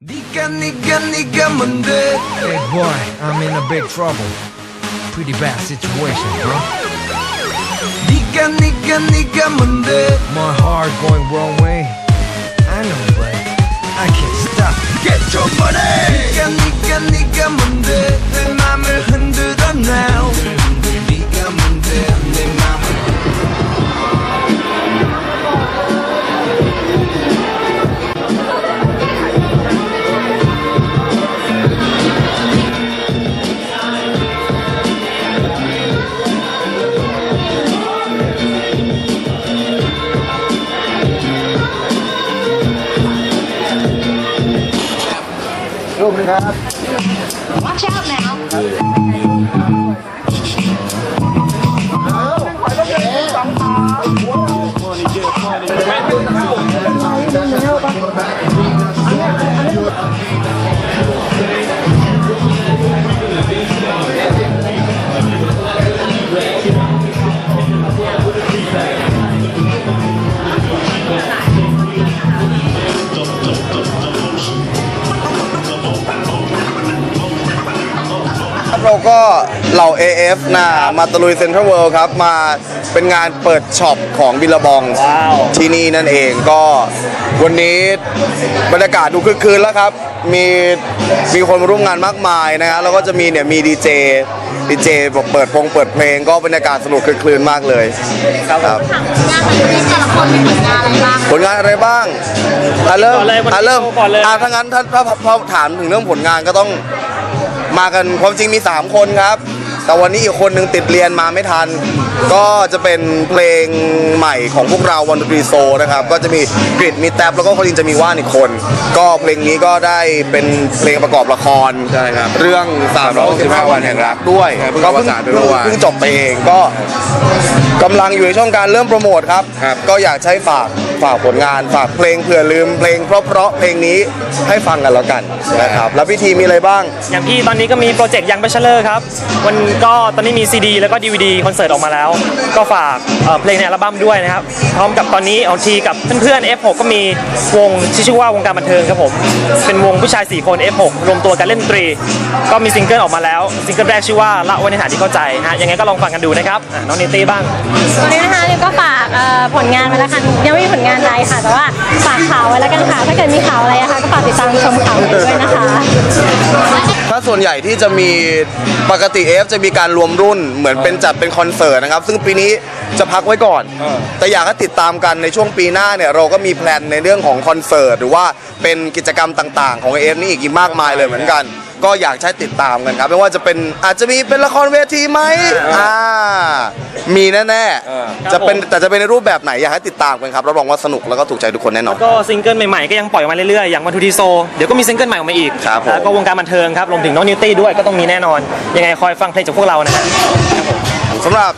Nigga, nigga, nigga, Monday. Hey, boy, I'm in a big trouble. Pretty bad situation, bro. Nigga, nigga, nigga, Monday. My heart going wrong way. Watch out now. เราก็เหล่า AF นะมาตะลุยเซ็นทรัลเวิลด์ครับ มาเป็นงานเปิดช็อปของบิลลาบองที่นี่นั่นเองก็วันนี้บรรยากาศดูคึกคืนแล้วครับ มีมีคนมาร่วมงานมากมายนะฮะแล้วก็จะมีเนี่ยมีดีเจดีเจเปิดพงเปิดเพลงก็บรรยากาศสนุกคึกคืนมากเลยครับงานวันนี้แต่ละคนมีผลงานอะไรบ้างผลงานอะไรบ้างอะเริ่มก่อนเลยวันนี้อะเริ่มโชว์ก่อนเลย อะถ้างั้นถ้าถ้าพอถามถึงเรื่องผลงานก็ต้อง มากันความจริงมี 3 คนครับ แต่วันนี้อีกคนหนึ่งติดเรียนมาไม่ทัน ก็จะเป็นเพลงใหม่ของพวกเราวันดนตรีโซนะครับ ก็จะมีกริดมีแท็บแล้วก็คนจริงจะมีว่านอีกคน ก็เพลงนี้ก็ได้เป็นเพลงประกอบละครใช่ครับเรื่อง365วันแห่งรักด้วยใช่เพิ่งก็เพิ่งประกาศไปเมื่อวาน เพิ่งจบไปเองก็กำลังอยู่ในช่วงการเริ่มโปรโมทครับ ครับ ก็อยากใช้ฝากฝากผลงานฝากเพลงเผื่อลืมเพลงเพราะๆเพลงนี้ให้ฟังกันแล้วกันนะครับแล้วพิธีมีอะไรบ้าง อย่างพี่ตอนนี้ก็มีโปรเจกต์ยัง b บ c เชอร์ครับ วันก็ตอนนี้มีซีดีแล้วก็ DVD คอนเสิร์ตออกมาแล้ว ก็ฝากเพลงในอัลบั้มด้วยนะครับ พร้อมกับตอนนี้เอาทีกับเพื่อนๆ F6 ก็มีวงที่ชื่อว่าวงการบันเทิงครับผม เป็นวงผู้ชาย 4 คน F6 รวมตัวกันเล่นดนตรี ก็มีซิงเกิลออกมาแล้วซิงเกิลแรกชื่อว่าละไว้ในฐานที่เข้าใจนะฮะยังไงก็ลองฟังกันดูนะครับอะน้องเนตี้บ้างวันนี้นะคะนิวก็ฝากเอ่อผลงานไว้แล้วกันยังไม่มีผลงานอะไรค่ะ แต่ว่าฝากข่าวไว้แล้วกันค่ะ ถ้าเกิดมีข่าวอะไรนะคะก็ฝากติดตามชมข่าวด้วยนะคะ ส่วนใหญ่ที่จะมีปกติเอฟจะมีการรวมรุ่นเหมือนเป็นจัดเป็นคอนเสิร์ตนะครับ ซึ่งปีนี้จะพักไว้ก่อน แต่อยากให้ติดตามกันในช่วงปีหน้าเนี่ยเราก็มีแพลนในเรื่องของคอนเสิร์ตหรือว่าเป็นกิจกรรมต่าง ๆ ของเอฟนี่อีกมากมายเลยเหมือนกัน ก็อยากใช้ติดตามกันครับไม่ว่าจะเป็นอาจจะมีเป็นละครเวทีไหมอ่ามีแน่ๆจะเป็นแต่จะเป็นในรูปแบบไหนอยากให้ติดตามกันครับรับรองว่าสนุกแล้วก็ถูกใจทุกคนแน่นอน ก็ซิงเกิลใหม่ๆก็ยังปล่อยออกมาเรื่อยๆ อย่างวันทูทีโซ เดี๋ยวก็มีซิงเกิลใหม่ออกมาอีกครับผม แล้วก็วงการบันเทิงครับรวมถึงน้องนิวตี้ด้วยก็ต้องมีแน่นอน ยังไงคอยฟังเพลงจากพวกเรานะฮะ สำหรับ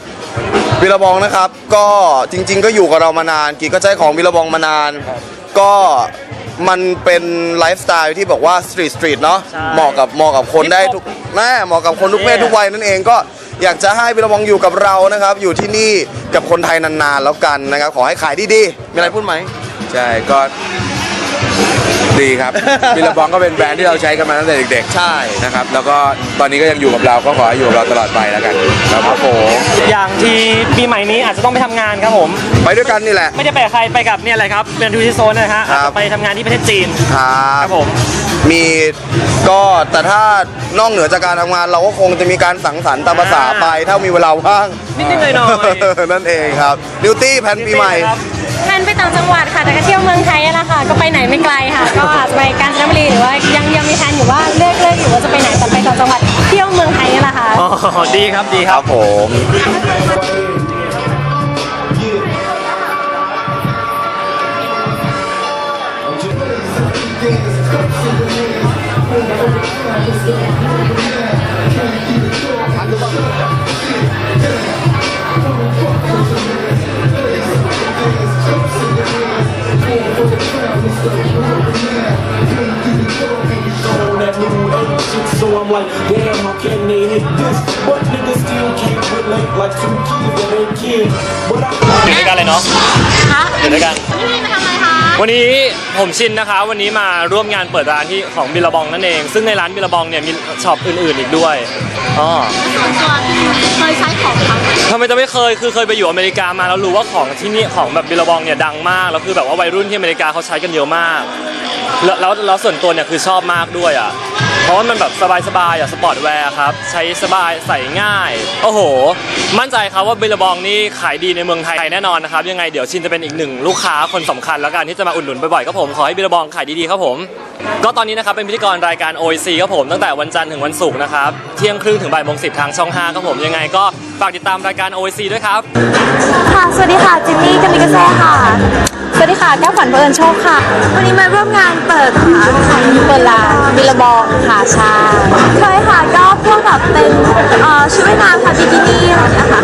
วิลบองนะครับ ก็จริง ๆ ก็อยู่กับเรามานานกีก็ใช้ของวิลบองมานาน ก็ มันเป็นไลฟ์สไตล์ที่บอกว่าสตรีทสตรีทเนาะใช่เหมาะกับเหมาะกับคนได้ทุกแม่เหมาะกับคนทุกเพศทุกวัยนั่นเองก็อยากจะให้วิลบองอยู่กับเรานะครับ อยู่ที่นี่กับคนไทยนานๆแล้วกันนะครับ ขอให้ขายดีๆมีอะไรพูดไหมใช่ก็ ดีครับบิลลาบองก็เป็นแบรนด์ที่เราใช้กันมาตั้งแต่เด็กๆ ใช่ นะครับ แล้วก็ตอนนี้ก็ยังอยู่กับเราก็ขอให้อยู่กับเราตลอดไปแล้วกันครับผม อย่างที่ปีใหม่นี้อาจจะต้องไปทำงานครับผม ไปด้วยกันนี่แหละ ไม่ได้ไปกับใครไปกับเนี่ยอะไรครับเป็นทูทีโซนนะฮะครับ อาจจะไปทำงานที่ประเทศจีนครับครับผม มีก็แต่ถ้านอกเหนือจากการทำงานเราก็คงจะมีการสังสรรค์ตามภาษาไป ถ้ามีเวลาว่างนิดๆหน่อยๆ นั่นเองครับดิวตี้แพนปีใหม่ ครับ แทนไปต่างจังหวัดค่ะ แต่ก็เที่ยวเมืองไทยอะนะคะก็ไปไหนไม่ไกลค่ะ ก็อาจจะไปกาญจนบุรีหรือว่ายังยังมีแผนอยู่ว่าเลือกเลือกอยู่ว่าจะไปไหนแต่ไปต่างจังหวัดเที่ยวเมืองไทยนี่แหละค่ะ อ๋อดีครับดีคครัรับบผม like, damn, how can they hit this? But niggas still can't relate like two kids that ain't kids. But I อยู่ด้วยกันเลยเนาะคะอยู่ด้วยกันนี่มาทำอะไรคะวันนี้ผมชินนะคะ วันนี้มาร่วมงานเปิดร้านที่ของบิลบองนั่นเอง ซึ่งในร้านบิลบองเนี่ยมีช็อปอื่นๆอีกด้วยอ๋อส่วนตัวเคยใช้ของเขาไหมทำไมจะไม่เคยคือเคยไปอยู่อเมริกามาแล้วรู้ว่าของที่นี่ของแบบบิลบองเนี่ยดังมากแล้วคือแบบว่าวัยรุ่นที่อเมริกาเขาใช้กันเยอะมาก แล้วแล้วแล้วส่วนตัวเนี่ยคือชอบมากด้วยอะ เพราะว่ามันแบบสบายๆอะสปอร์ตแวร์ครับ ใช้สบายใส่ง่าย โอ้โห มั่นใจครับว่าบิลบองนี่ขายดีในเมืองไทยแน่นอนนะครับ ยังไงเดี๋ยวชินจะเป็นอีกหนึ่งลูกค้าคนสำคัญแล้วกันที่จะมาอุดหนุนบ่อยๆครับผม ขอให้บิลบองขายดีๆครับผม ก็ตอนนี้นะครับเป็นพิธีกรรายการ OIC ครับผมตั้งแต่วันจันทร์ถึงวันศุกร์นะครับเที่ยงครึ่งถึงบ่ายโมงสิบทางช่อง5ครับผมยังไงก็ฝากติดตามรายการ OIC ด้วยครับ ค่ะ สวัสดีค่ะ จินนี่กามิกาเซ่ค่ะ ดีค่ะ แก้วขวัญเพิร์นโชคค่ะ วันนี้มาร่วมงานเปิดค่ะเปิดร้านบิลบองค่ะใช่เคยค่ะก็พวกแบบเป็นเอ่อชุดว่ายน้ำค่ะบิกินี่อะไรอย่างเงี้ยค่ะ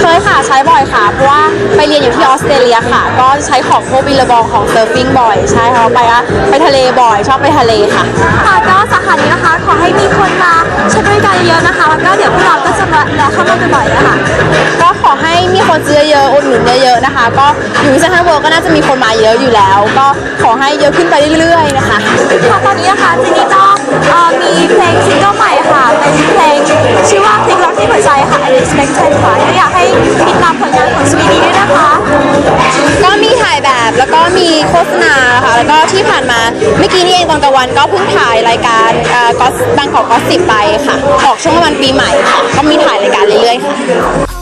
เคยค่ะใช้บ่อยค่ะ เพราะว่าไปเรียนอยู่ที่ออสเตรเลียค่ะ ก็ใช้ของพวกบิลบองของเซิร์ฟฟิ้งบ่อยใช่ค่ะไปอะไปทะเลบ่อยชอบไปทะเลค่ะค่ะก็สาขานี้นะคะขอให้มีคนมาใช้บริการเยอะๆนะคะ แล้วก็เดี๋ยวพวกเราก็จะมาแวะเข้ามาบ่อยๆนะคะก็ขอให้มี คนซื้อเยอะอุดหนุนเยอะๆนะคะ ก็อยู่ที่เซ็นทรัลเวิลด์ก็น่าจะมีคนมาเยอะอยู่แล้ว ก็ขอให้เยอะขึ้นไปเรื่อยๆนะคะค่ะตอนนี้นะคะจินนี่ก็เอ่อมีเพลงซิงเกิลใหม่ค่ะ เป็นเพลงชื่อว่าเพลงรักที่หัวใจค่ะ e x p e c t e d ค่ะก็อยากให้ติดตามผลงานของชีวิตนี้ด้วยนะคะ ก็มีถ่ายแบบแล้วก็มีโฆษณาค่ะ แล้วก็ที่ผ่านมาเมื่อกี้นี่เองตอนกลางวันก็เพิ่งถ่ายรายการก็บางของก็สิบไปค่ะ ออกช่วงประมาณปีใหม่ค่ะ ก็มีถ่ายรายการเรื่อยๆค่ะ